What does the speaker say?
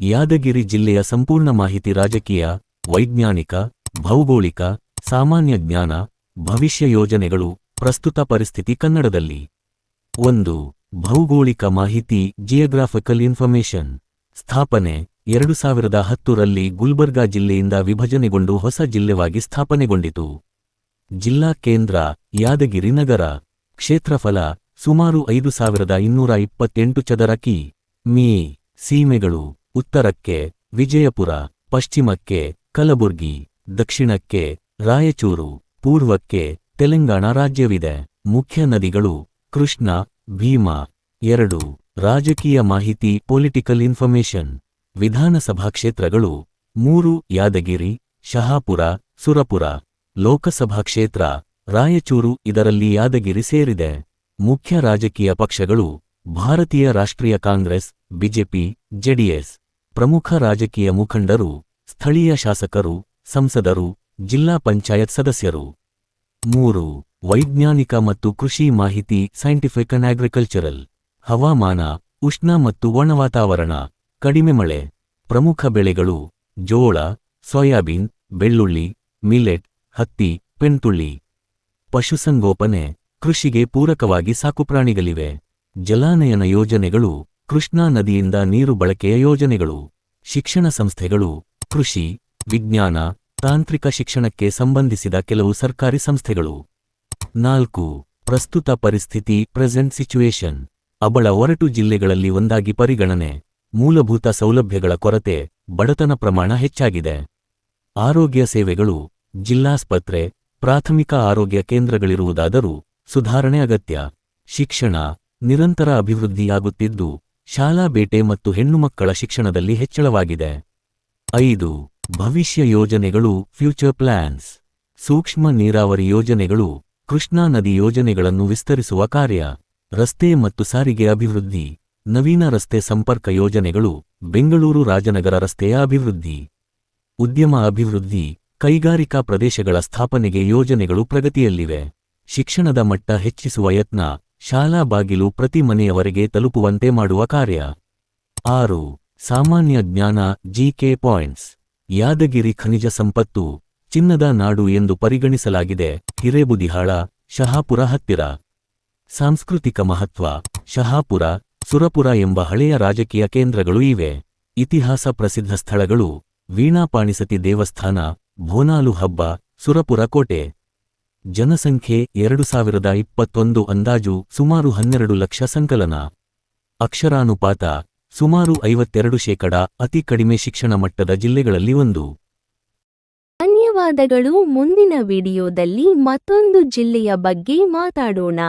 ಯಾದಗಿರಿ ಜಿಲ್ಲೆಯ ಸಂಪೂರ್ಣ ಮಾಹಿತಿ ರಾಜಕೀಯ, ವೈಜ್ಞಾನಿಕ, ಭೌಗೋಳಿಕ, ಸಾಮಾನ್ಯ ಜ್ಞಾನ, ಭವಿಷ್ಯ ಯೋಜನೆಗಳು, ಪ್ರಸ್ತುತ ಪರಿಸ್ಥಿತಿ ಕನ್ನಡದಲ್ಲಿ. ಒಂದು, ಭೌಗೋಳಿಕ ಮಾಹಿತಿ ಜಿಯೋಗ್ರಾಫಿಕಲ್ ಇನ್ಫಾರ್ಮೇಷನ್ ಸ್ಥಾಪನೆ, ಎರಡು ಸಾವಿರದ ಹತ್ತರಲ್ಲಿ ಗುಲ್ಬರ್ಗಾ ಜಿಲ್ಲೆಯಿಂದ ವಿಭಜನೆಗೊಂಡು ಹೊಸ ಜಿಲ್ಲೆವಾಗಿ ಸ್ಥಾಪನೆಗೊಂಡಿತು. ಜಿಲ್ಲಾ ಕೇಂದ್ರ, ಯಾದಗಿರಿ ನಗರ. ಕ್ಷೇತ್ರಫಲ, ಸುಮಾರು ಐದು ಸಾವಿರದ ಇನ್ನೂರ ಇಪ್ಪತ್ತೆಂಟು ಚದರ ಕಿ. ಮೀ. ಸೀಮೆಗಳು. ಉತ್ತರಕ್ಕೆ ವಿಜಯಪುರ, ಪಶ್ಚಿಮಕ್ಕೆ ಕಲಬುರ್ಗಿ, ದಕ್ಷಿಣಕ್ಕೆ ರಾಯಚೂರು, ಪೂರ್ವಕ್ಕೆ ತೆಲಂಗಾಣ ರಾಜ್ಯವಿದೆ. ಮುಖ್ಯ ನದಿಗಳು ಕೃಷ್ಣ, ಭೀಮಾ, ಎರಡು ರಾಜಕೀಯ ಮಾಹಿತಿ, ಪೊಲಿಟಿಕಲ್ ಇನ್ಫಾರ್ಮೇಷನ್, ವಿಧಾನಸಭಾ ಕ್ಷೇತ್ರಗಳು, ಮೂರು ಯಾದಗಿರಿ, ಶಹಾಪುರ, ಸುರಪುರ, ಲೋಕಸಭಾ ಕ್ಷೇತ್ರ, ರಾಯಚೂರು ಇದರಲ್ಲಿ ಯಾದಗಿರಿ ಸೇರಿದೆ. ಮುಖ್ಯ ರಾಜಕೀಯ ಪಕ್ಷಗಳು ಭಾರತೀಯ ರಾಷ್ಟ್ರೀಯ ಕಾಂಗ್ರೆಸ್, ಬಿಜೆಪಿ, ಜೆಡಿಎಸ್ ಪ್ರಮುಖ ರಾಜಕೀಯ ಮುಖಂಡರು, ಸ್ಥಳೀಯ ಶಾಸಕರು, ಸಂಸದರು, ಜಿಲ್ಲಾ ಪಂಚಾಯತ್ ಸದಸ್ಯರು. ಮೂರು, ವೈಜ್ಞಾನಿಕ ಮತ್ತು ಕೃಷಿ ಮಾಹಿತಿ, ಸೈಂಟಿಫಿಕ್ ಅಂಡ್ ಅಗ್ರಿಕಲ್ಚರಲ್. ಹವಾಮಾನ, ಉಷ್ಣ ಮತ್ತು ಒಣ ವಾತಾವರಣ, ಕಡಿಮೆ ಮಳೆ. ಪ್ರಮುಖ ಬೆಳೆಗಳು, ಜೋಳ, ಸೋಯಾಬೀನ್, ಬೆಳ್ಳುಳ್ಳಿ ಮಿಲೆಟ್ ಹತ್ತಿ ಪೆಣ್ತುಳ್ಳಿ ಪಶುಸಂಗೋಪನೆ, ಕೃಷಿಗೆ ಪೂರಕವಾಗಿ ಸಾಕುಪ್ರಾಣಿಗಳಿವೆ. ಜಲಾನಯನ ಯೋಜನೆಗಳು ಕೃಷ್ಣಾ ನದಿಯಿಂದ ನೀರು ಬಳಕೆಯ ಯೋಜನೆಗಳು, ಶಿಕ್ಷಣ ಸಂಸ್ಥೆಗಳು, ಕೃಷಿ, ವಿಜ್ಞಾನ, ತಾಂತ್ರಿಕ ಶಿಕ್ಷಣಕ್ಕೆ ಸಂಬಂಧಿಸಿದ ಕೆಲವು ಸರ್ಕಾರಿ ಸಂಸ್ಥೆಗಳು. ನಾಲ್ಕು, ಪ್ರಸ್ತುತ ಪರಿಸ್ಥಿತಿ, ಪ್ರೆಸೆಂಟ್ ಸಿಚುಯೇಷನ್, ಅಬಳ ಒರಟು ಜಿಲ್ಲೆಗಳಲ್ಲಿ ಒಂದಾಗಿ ಪರಿಗಣನೆ, ಮೂಲಭೂತ ಸೌಲಭ್ಯಗಳ ಕೊರತೆ, ಬಡತನ ಪ್ರಮಾಣ ಹೆಚ್ಚಾಗಿದೆ. ಆರೋಗ್ಯ ಸೇವೆಗಳು, ಜಿಲ್ಲಾಸ್ಪತ್ರೆ, ಪ್ರಾಥಮಿಕ ಆರೋಗ್ಯ ಕೇಂದ್ರಗಳಿರುವುದಾದರೂ ಸುಧಾರಣೆ ಅಗತ್ಯ. ಶಿಕ್ಷಣ, ನಿರಂತರ ಅಭಿವೃದ್ಧಿಯಾಗುತ್ತಿದ್ದು ಶಾಲಾ ಬೇಟೆ ಮತ್ತು ಹೆಣ್ಣುಮಕ್ಕಳ ಶಿಕ್ಷಣದಲ್ಲಿ ಹೆಚ್ಚಳವಾಗಿದೆ. ಐದು, ಭವಿಷ್ಯ ಯೋಜನೆಗಳು, ಫ್ಯೂಚರ್ ಪ್ಲಾನ್ಸ್. ಸೂಕ್ಷ್ಮ ನೀರಾವರಿ ಯೋಜನೆಗಳು, ಕೃಷ್ಣಾ ನದಿ ಯೋಜನೆಗಳನ್ನು ವಿಸ್ತರಿಸುವ ಕಾರ್ಯ. ರಸ್ತೆ ಮತ್ತು ಸಾರಿಗೆ ಅಭಿವೃದ್ಧಿ. ನವೀನ ರಸ್ತೆ ಸಂಪರ್ಕ ಯೋಜನೆಗಳು, ಬೆಂಗಳೂರು ರಾಜನಗರ ರಸ್ತೆಯ ಅಭಿವೃದ್ಧಿ. ಉದ್ಯಮ ಅಭಿವೃದ್ಧಿ, ಕೈಗಾರಿಕಾ ಪ್ರದೇಶಗಳ ಸ್ಥಾಪನೆಗೆ ಯೋಜನೆಗಳು ಪ್ರಗತಿಯಲ್ಲಿವೆ. ಶಿಕ್ಷಣದ ಮಟ್ಟ ಹೆಚ್ಚಿಸುವ ಯತ್ನ. ಶಾಲಾ ಬಾಗಿಲು ಪ್ರತಿ ಮನೆಯವರೆಗೆ ತಲುಪುವಂತೆ ಮಾಡುವ ಕಾರ್ಯ. ಆರು, ಸಾಮಾನ್ಯ ಜ್ಞಾನ ಜಿಕೆ ಪಾಯಿಂಟ್ಸ್. ಯಾದಗಿರಿ ಖನಿಜ ಸಂಪತ್ತು, ಚಿನ್ನದ ನಾಡು ಎಂದು ಪರಿಗಣಿಸಲಾಗಿದೆ, ಹಿರೇಬುದಿಹಾಳ, ಶಹಾಪುರ ಹತ್ತಿರ. ಸಾಂಸ್ಕೃತಿಕ ಮಹತ್ವ, ಶಹಾಪುರ, ಸುರಪುರ ಎಂಬ ಹಳೆಯ ರಾಜಕೀಯ ಕೇಂದ್ರಗಳು ಇವೆ. ಇತಿಹಾಸ ಪ್ರಸಿದ್ಧ ಸ್ಥಳಗಳು, ವೀಣಾಪಾಣಿಸತಿ ದೇವಸ್ಥಾನ, ಭೋನಾಲು ಹಬ್ಬ, ಸುರಪುರ ಕೋಟೆ. ಜನಸಂಖ್ಯೆ ಎರಡು ಸಾವಿರದ ಇಪ್ಪತ್ತೊಂದು ಅಂದಾಜು ಸುಮಾರು ಹನ್ನೆರಡು ಲಕ್ಷ ಸಂಕಲನ. ಅಕ್ಷರಾನುಪಾತ ಸುಮಾರು ಐವತ್ತೆರಡು ಶೇಕಡ ಅತಿ ಕಡಿಮೆ ಶಿಕ್ಷಣ ಮಟ್ಟದ ಜಿಲ್ಲೆಗಳಲ್ಲಿ ಒಂದು. ಧನ್ಯವಾದಗಳು, ಮುಂದಿನ ವಿಡಿಯೋದಲ್ಲಿ ಮತ್ತೊಂದು ಜಿಲ್ಲೆಯ ಬಗ್ಗೆ ಮಾತಾಡೋಣ.